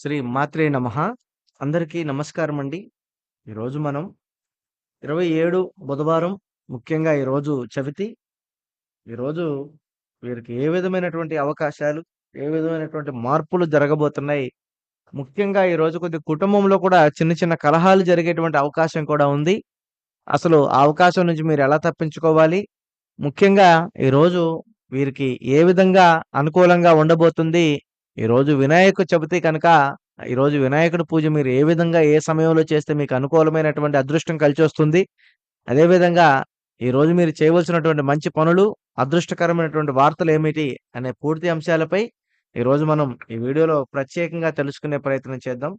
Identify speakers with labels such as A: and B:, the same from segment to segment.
A: శ్రీ మాత్రే నమ. అందరికీ నమస్కారం అండి ఈరోజు మనం ఇరవై ఏడు బుధవారం ముఖ్యంగా ఈరోజు చవితి. ఈరోజు వీరికి ఏ విధమైనటువంటి అవకాశాలు ఏ విధమైనటువంటి మార్పులు జరగబోతున్నాయి? ముఖ్యంగా ఈరోజు కొద్ది కుటుంబంలో కూడా చిన్న చిన్న కలహాలు జరిగేటువంటి అవకాశం కూడా ఉంది. అసలు ఆ అవకాశం నుంచి మీరు ఎలా తప్పించుకోవాలి? ముఖ్యంగా ఈరోజు వీరికి ఏ విధంగా అనుకూలంగా ఉండబోతుంది? ఈరోజు వినాయక చవితి కనుక ఈరోజు వినాయకుడి పూజ మీరు ఏ విధంగా ఏ సమయంలో చేస్తే మీకు అనుకూలమైనటువంటి అదృష్టం కలిసి వస్తుంది అదేవిధంగా ఈరోజు మీరు చేయవలసినటువంటి మంచి పనులు అదృష్టకరమైనటువంటి వార్తలు ఏమిటి అనే పూర్తి అంశాలపై ఈరోజు మనం ఈ వీడియోలో ప్రత్యేకంగా తెలుసుకునే ప్రయత్నం చేద్దాం.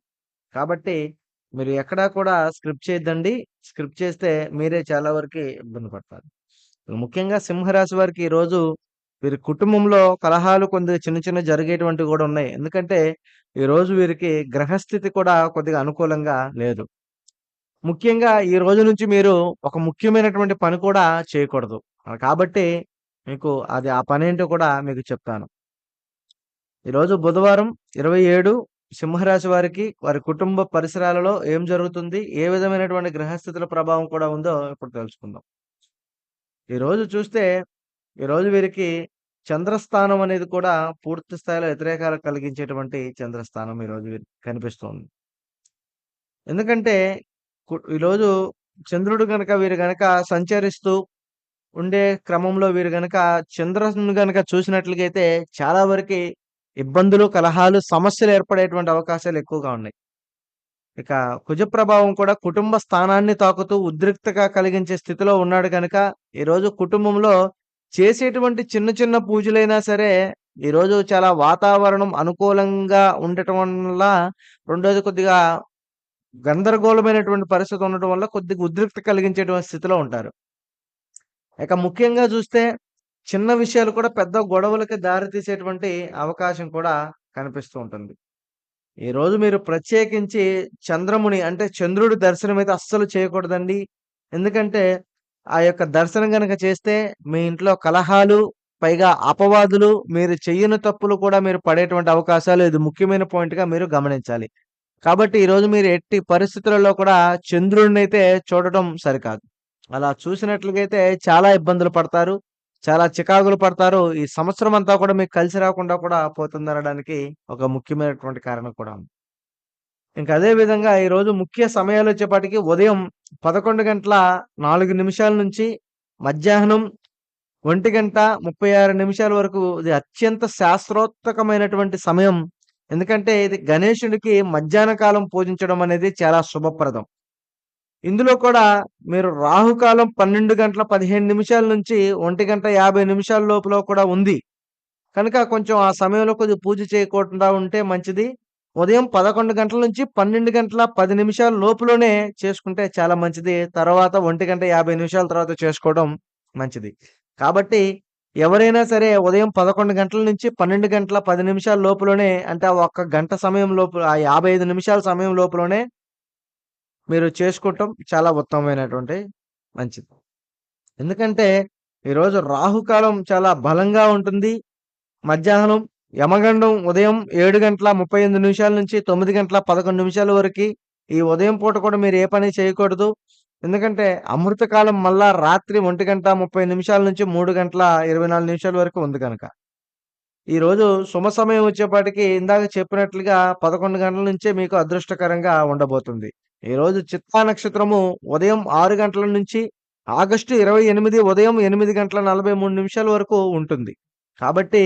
A: కాబట్టి మీరు ఎక్కడా కూడా స్క్రిప్ట్ చేయొద్దండి. స్క్రిప్ట్ చేస్తే మీరే చాలా వరకు ఇబ్బంది పడతారు. ముఖ్యంగా సింహరాశి వారికి ఈరోజు వీరి కుటుంబంలో కలహాలు కొద్దిగా చిన్న చిన్న జరిగేటువంటివి కూడా ఉన్నాయి. ఎందుకంటే ఈరోజు వీరికి గ్రహస్థితి కూడా కొద్దిగా అనుకూలంగా లేదు. ముఖ్యంగా ఈ రోజు నుంచి మీరు ఒక ముఖ్యమైనటువంటి పని కూడా చేయకూడదు. కాబట్టి మీకు అది ఆ పని ఏంటో కూడా మీకు చెప్తాను. ఈరోజు బుధవారం ఇరవై ఏడు సింహరాశి వారికి వారి కుటుంబ పరిసరాలలో ఏం జరుగుతుంది ఏ విధమైనటువంటి గ్రహస్థితుల ప్రభావం కూడా ఉందో ఇప్పుడు తెలుసుకుందాం. ఈరోజు చూస్తే ఈరోజు వీరికి చంద్రస్థానం అనేది కూడా పూర్తి స్థాయిలో వ్యతిరేకాలు కలిగించేటువంటి చంద్రస్థానం ఈరోజు వీరికి కనిపిస్తుంది. ఎందుకంటే కు- ఈరోజు చంద్రుడు గనక వీరు గనక సంచరిస్తూ ఉండే క్రమంలో వీరు గనక చంద్రుని గనక చూసినట్లయితే చాలా వరకు ఇబ్బందులు కలహాలు సమస్యలు ఏర్పడేటువంటి అవకాశాలు ఎక్కువగా ఉన్నాయి. ఇక కుజ ప్రభావం కూడా కుటుంబ స్థానాన్ని తాకుతూ ఉద్రిక్తగా కలిగించే స్థితిలో ఉన్నాడు కనుక ఈరోజు కుటుంబంలో చేసేటువంటి చిన్న చిన్న పూజలైనా సరే ఈరోజు చాలా వాతావరణం అనుకూలంగా ఉండటం వల్ల రెండోది కొద్దిగా గందరగోళమైనటువంటి పరిస్థితి ఉండటం వల్ల కొద్దిగా ఉద్రిక్త కలిగించేటువంటి స్థితిలో ఉంటారు. ఇక ముఖ్యంగా చూస్తే చిన్న విషయాలు కూడా పెద్ద గొడవలకి దారితీసేటువంటి అవకాశం కూడా కనిపిస్తూ ఉంటుంది. ఈరోజు మీరు ప్రత్యేకించి చంద్రముని అంటే చంద్రుడి దర్శనం అయితే అస్సలు చేయకూడదండి. ఎందుకంటే ఆ యొక్క దర్శనం కనుక చేస్తే మీ ఇంట్లో కలహాలు పైగా అపవాదులు మీరు చెయ్యని తప్పులు కూడా మీరు పడేటువంటి అవకాశాలు ఇది ముఖ్యమైన పాయింట్గా మీరు గమనించాలి. కాబట్టి ఈరోజు మీరు ఎట్టి పరిస్థితులలో కూడా చంద్రుడిని అయితే చూడటం సరికాదు. అలా చూసినట్లుగైతే చాలా ఇబ్బందులు పడతారు చాలా చికాకులు పడతారు. ఈ సంవత్సరం అంతా కూడా మీకు కలిసి రాకుండా కూడా పోతుందనడానికి ఒక ముఖ్యమైనటువంటి కారణం కూడా ఉంది. ఇంకా అదే విధంగా ఈరోజు ముఖ్య సమయాలు వచ్చేపాటికి ఉదయం పదకొండు గంటల నాలుగు నిమిషాల నుంచి మధ్యాహ్నం ఒంటి గంట ముప్పై ఆరు నిమిషాల వరకు ఇది అత్యంత శాస్త్రోత్తకమైనటువంటి సమయం. ఎందుకంటే ఇది గణేశుడికి మధ్యాహ్న కాలం పూజించడం అనేది చాలా శుభప్రదం. ఇందులో కూడా మీరు రాహుకాలం పన్నెండు గంటల పదిహేను నిమిషాల నుంచి ఒంటి గంట యాభై నిమిషాల లోపల కూడా ఉంది. కనుక కొంచెం ఆ సమయంలో కొద్దిగా పూజ చేయకుండా ఉంటే మంచిది. ఉదయం పదకొండు గంటల నుంచి పన్నెండు గంటల పది నిమిషాల లోపులోనే చేసుకుంటే చాలా మంచిది. తర్వాత ఒంటి గంట యాభై నిమిషాల తర్వాత చేసుకోవడం మంచిది. కాబట్టి ఎవరైనా సరే ఉదయం పదకొండు గంటల నుంచి పన్నెండు గంటల పది నిమిషాల లోపులోనే అంటే ఒక్క గంట సమయం లోపు ఆ యాభై ఐదు నిమిషాల సమయం లోపులోనే మీరు చేసుకోవటం చాలా ఉత్తమమైనటువంటి మంచిది. ఎందుకంటే ఈరోజు రాహుకాలం చాలా బలంగా ఉంటుంది. మధ్యాహ్నం యమగండం ఉదయం ఏడు గంటల ముప్పై ఎనిమిది నిమిషాల నుంచి తొమ్మిది గంటల పదకొండు నిమిషాల వరకు ఈ ఉదయం పూట కూడా మీరు ఏ పని చేయకూడదు. ఎందుకంటే అమృతకాలం మళ్ళా రాత్రి ఒంటి గంట ముప్పై నిమిషాల నుంచి మూడు గంటల ఇరవై నాలుగు నిమిషాల వరకు ఉంది కనుక. ఈరోజు సుమ శుభ సమయం వచ్చేపాటికి ఇందాక చెప్పినట్లుగా పదకొండు గంటల నుంచే మీకు అదృష్టకరంగా ఉండబోతుంది. ఈరోజు చిత్తా నక్షత్రము ఉదయం ఆరు గంటల నుంచి ఆగస్టు ఇరవై ఎనిమిది ఉదయం ఎనిమిది గంటల నలభై మూడు నిమిషాల వరకు ఉంటుంది. కాబట్టి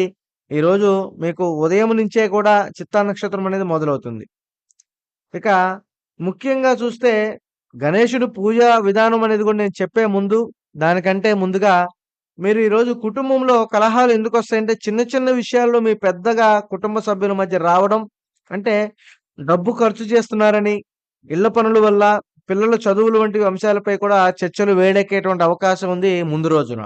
A: ఈరోజు మీకు ఉదయం నుంచే కూడా చిత్తా నక్షత్రం అనేది మొదలవుతుంది. ఇక ముఖ్యంగా చూస్తే గణేశుడు పూజ విధానం అనేది కూడా నేను చెప్పే ముందు దానికంటే ముందుగా మీరు ఈరోజు కుటుంబంలో కలహాలు ఎందుకు వస్తాయంటే చిన్న చిన్న విషయాల్లో మీ పెద్దగా కుటుంబ సభ్యుల మధ్య రావడం అంటే డబ్బు ఖర్చు చేస్తున్నారని ఇళ్ళ పనుల వల్ల పిల్లల చదువులు వంటి అంశాలపై కూడా చర్చలు వేడెక్కేటువంటి అవకాశం ఉంది ముందు రోజున.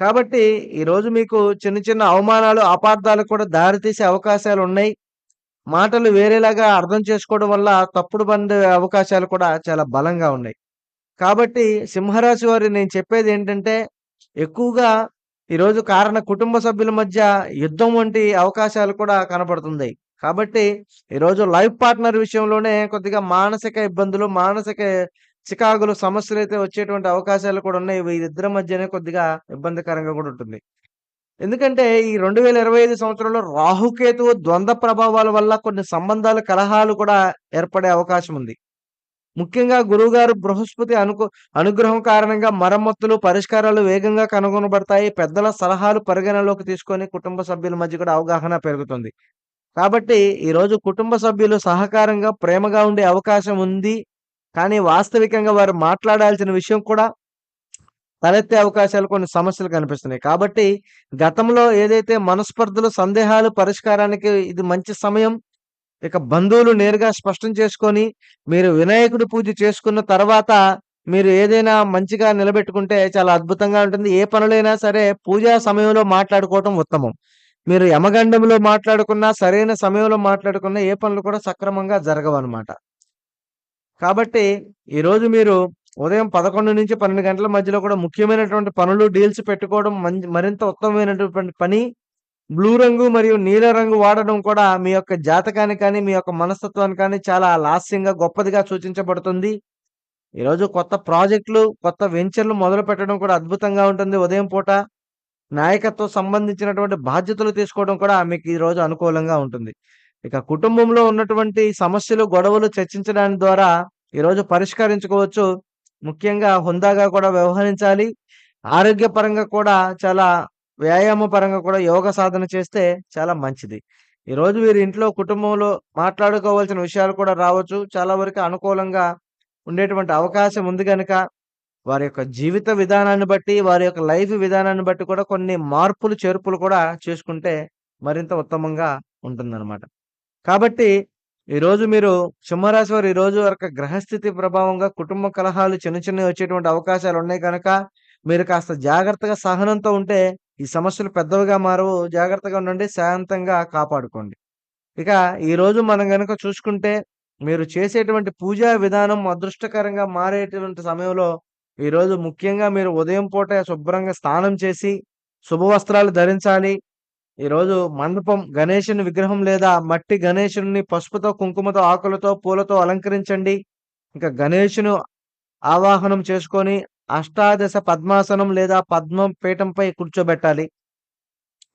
A: కాబట్టి ఈ రోజు మీకు చిన్న చిన్న అవమానాలు అపార్థాలు కూడా దారితీసే అవకాశాలు ఉన్నాయి. మాటలు వేరేలాగా అర్థం చేసుకోవడం వల్ల తప్పుడు పండే అవకాశాలు కూడా చాలా బలంగా ఉన్నాయి. కాబట్టి సింహరాశి వారి నేను చెప్పేది ఏంటంటే ఎక్కువగా ఈరోజు కారణ కుటుంబ సభ్యుల మధ్య యుద్ధం వంటి అవకాశాలు కూడా కనపడుతుంది కాబట్టి ఈరోజు లైఫ్ పార్ట్నర్ విషయంలోనే కొద్దిగా మానసిక ఇబ్బందులు, మానసిక సికాకులు సమస్యలు అయితే వచ్చేటువంటి అవకాశాలు కూడా ఉన్నాయి. వీరిద్దరి మధ్యనే కొద్దిగా ఇబ్బందికరంగా కూడా ఉంటుంది. ఎందుకంటే ఈ 2025 సంవత్సరంలో రాహుకేతువు ద్వంద్వ ప్రభావాల వల్ల కొన్ని సంబంధాలు, కలహాలు కూడా ఏర్పడే అవకాశం ఉంది. ముఖ్యంగా గురువుగారు బృహస్పతి అనుకు అనుగ్రహం కారణంగా మరమ్మతులు, పరిష్కారాలు వేగంగా కనుగొనబడతాయి. పెద్దల సలహాలు పరిగణనలోకి తీసుకొని కుటుంబ సభ్యుల మధ్య కూడా అవగాహన పెరుగుతుంది. కాబట్టి ఈరోజు కుటుంబ సభ్యులు సహకారంగా, ప్రేమగా ఉండే అవకాశం ఉంది. కానీ వాస్తవికంగా వారు మాట్లాడాల్సిన విషయం కూడా తలెత్తే అవకాశాలు కొన్ని సమస్యలు కనిపిస్తున్నాయి. కాబట్టి గతంలో ఏదైతే మనస్పర్ధలు, సందేహాలు పరిష్కారానికి ఇది మంచి సమయం. ఇక బంధువులు నేరుగా స్పష్టం చేసుకొని, మీరు వినాయకుడి పూజ చేసుకున్న తర్వాత మీరు ఏదైనా మంచిగా నిలబెట్టుకుంటే చాలా అద్భుతంగా ఉంటుంది. ఏ పనులైనా సరే పూజా సమయంలో మాట్లాడుకోవటం ఉత్తమం. మీరు యమగండంలో మాట్లాడుకున్నా, సరైన సమయంలో మాట్లాడుకున్నా ఏ పనులు కూడా సక్రమంగా జరగవన్నమాట కాబట్టి ఈరోజు మీరు ఉదయం 11-12 గంటల మధ్యలో కూడా ముఖ్యమైనటువంటి పనులు, డీల్స్ పెట్టుకోవడం మం మరింత ఉత్తమమైనటువంటి పని. బ్లూ రంగు మరియు నీల రంగు వాడడం కూడా మీ యొక్క జాతకాన్ని కానీ, మీ యొక్క మనస్తత్వాన్ని కానీ చాలా లాస్యంగా, గొప్పదిగా సూచించబడుతుంది. ఈరోజు కొత్త ప్రాజెక్టులు, కొత్త వెంచర్‌లు మొదలు పెట్టడం కూడా అద్భుతంగా ఉంటుంది ఉదయం పూట. నాయకత్వం సంబంధించినటువంటి బాధ్యతలు తీసుకోవడం కూడా మీకు ఈరోజు అనుకూలంగా ఉంటుంది. ఇక కుటుంబంలో ఉన్నటువంటి సమస్యలు, గొడవలు చర్చించడానికి ద్వారా ఈరోజు పరిష్కరించుకోవచ్చు. ముఖ్యంగా హుందాగా కూడా వ్యవహరించాలి. ఆరోగ్యపరంగా కూడా చాలా వ్యాయామ పరంగా కూడా యోగ సాధన చేస్తే చాలా మంచిది. ఈరోజు వీరి ఇంట్లో కుటుంబంలో మాట్లాడుకోవాల్సిన విషయాలు కూడా రావచ్చు. చాలా వరకు అనుకూలంగా ఉండేటువంటి అవకాశం ఉంది కనుక వారి యొక్క జీవిత విధానాన్ని బట్టి, వారి యొక్క లైఫ్ విధానాన్ని బట్టి కూడా కొన్ని మార్పులు, చేర్పులు కూడా చేసుకుంటే మరింత ఉత్తమంగా ఉంటుందన్నమాట కాబట్టి ఈరోజు మీరు సింహరాశి వారు ఈరోజు వరకు గ్రహస్థితి ప్రభావంగా కుటుంబ కలహాలు చిన్న చిన్నవి వచ్చేటువంటి అవకాశాలు ఉన్నాయి కనుక, మీరు కాస్త జాగ్రత్తగా సహనంతో ఉంటే ఈ సమస్యలు పెద్దవిగా మారవు. జాగ్రత్తగా ఉండండి. శాంతంగా కాపాడుకోండి. ఇక ఈరోజు మనం కనుక చూసుకుంటే, మీరు చేసేటువంటి పూజా విధానం అదృష్టకరంగా మారేటువంటి సమయంలో ఈరోజు ముఖ్యంగా మీరు ఉదయం పూట శుభ్రంగా స్నానం చేసి, శుభవస్త్రాలు ధరించాలి. ఈరోజు మండపం గణేశుని విగ్రహం లేదా మట్టి గణేశుని పసుపుతో, కుంకుమతో, ఆకులతో, పూలతో అలంకరించండి. ఇంకా గణేశును ఆవాహనం చేసుకొని అష్టాదశ పద్మాసనం లేదా పద్మం పీఠంపై కూర్చోబెట్టాలి.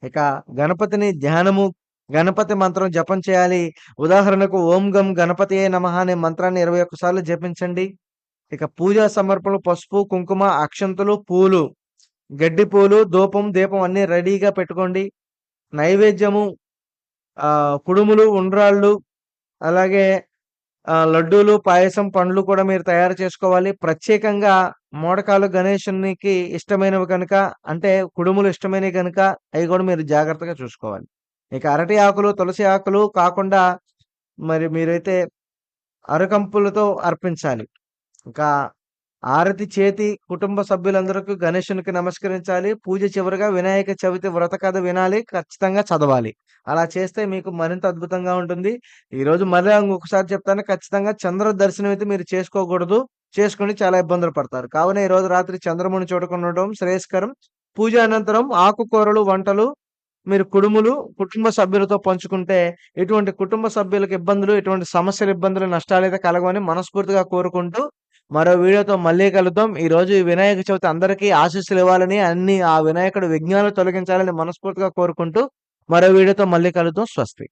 A: ఇక గణపతిని ధ్యానము, గణపతి మంత్రం జపం చేయాలి. ఉదాహరణకు ఓం గం గణపతియే నమ అనే మంత్రాన్ని ఇరవై ఒక్కసార్లు జపించండి. ఇక పూజా సమర్పణలు పసుపు, కుంకుమ, అక్షంతలు, పూలు, గడ్డి పూలు, ధూపం, దీపం అన్ని రెడీగా పెట్టుకోండి. నైవేద్యము కుడుములు, ఉండ్రాళ్ళు అలాగే లడ్డూలు, పాయసం, పండ్లు కూడా మీరు తయారు చేసుకోవాలి. ప్రత్యేకంగా మోడకాలు గణేశునికి ఇష్టమైనవి కనుక అంటే కుడుములు ఇష్టమైనవి కనుక అవి కూడా మీరు జాగ్రత్తగా చూసుకోవాలి. ఇక అరటి ఆకులు, తులసి ఆకులు కాకుండా మరి మీరైతే అరకంపులతో అర్పించాలి. ఇంకా ఆరతి చేతి కుటుంబ సభ్యులందరికీ గణేశునికి నమస్కరించాలి. పూజ చివరిగా వినాయక చవితి వ్రత కథ వినాలి. ఖచ్చితంగా చదవాలి. అలా చేస్తే మీకు మరింత అద్భుతంగా ఉంటుంది. ఈరోజు మళ్ళీ ఇంకొకసారి చెప్తాను. ఖచ్చితంగా చంద్ర దర్శనం అయితే మీరు చేసుకోకూడదు. చేసుకుని చాలా ఇబ్బందులు పడతారు. కావున ఈరోజు రాత్రి చంద్రముని చూడకుండా ఉండడం శ్రేయస్కరం. పూజ అనంతరం ఆకుకూరలు, వంటలు మీరు కుడుములు కుటుంబ సభ్యులతో పంచుకుంటే ఎటువంటి కుటుంబ సభ్యులకు ఇబ్బందులు, ఎటువంటి సమస్యలు, ఇబ్బందులు, నష్టాలు అయితే కలగవని మనస్ఫూర్తిగా కోరుకుంటూ మరో వీడియోతో మళ్ళీ కలుద్దాం. ఈ రోజు వినాయక చవితి అందరికీ ఆశీస్సులు ఇవ్వాలని, అన్ని ఆ వినాయకుడు విఘ్నాలు తొలగించాలని మనస్ఫూర్తిగా కోరుకుంటూ మరో వీడియోతో మళ్ళీ కలుద్దాం. స్వస్తి.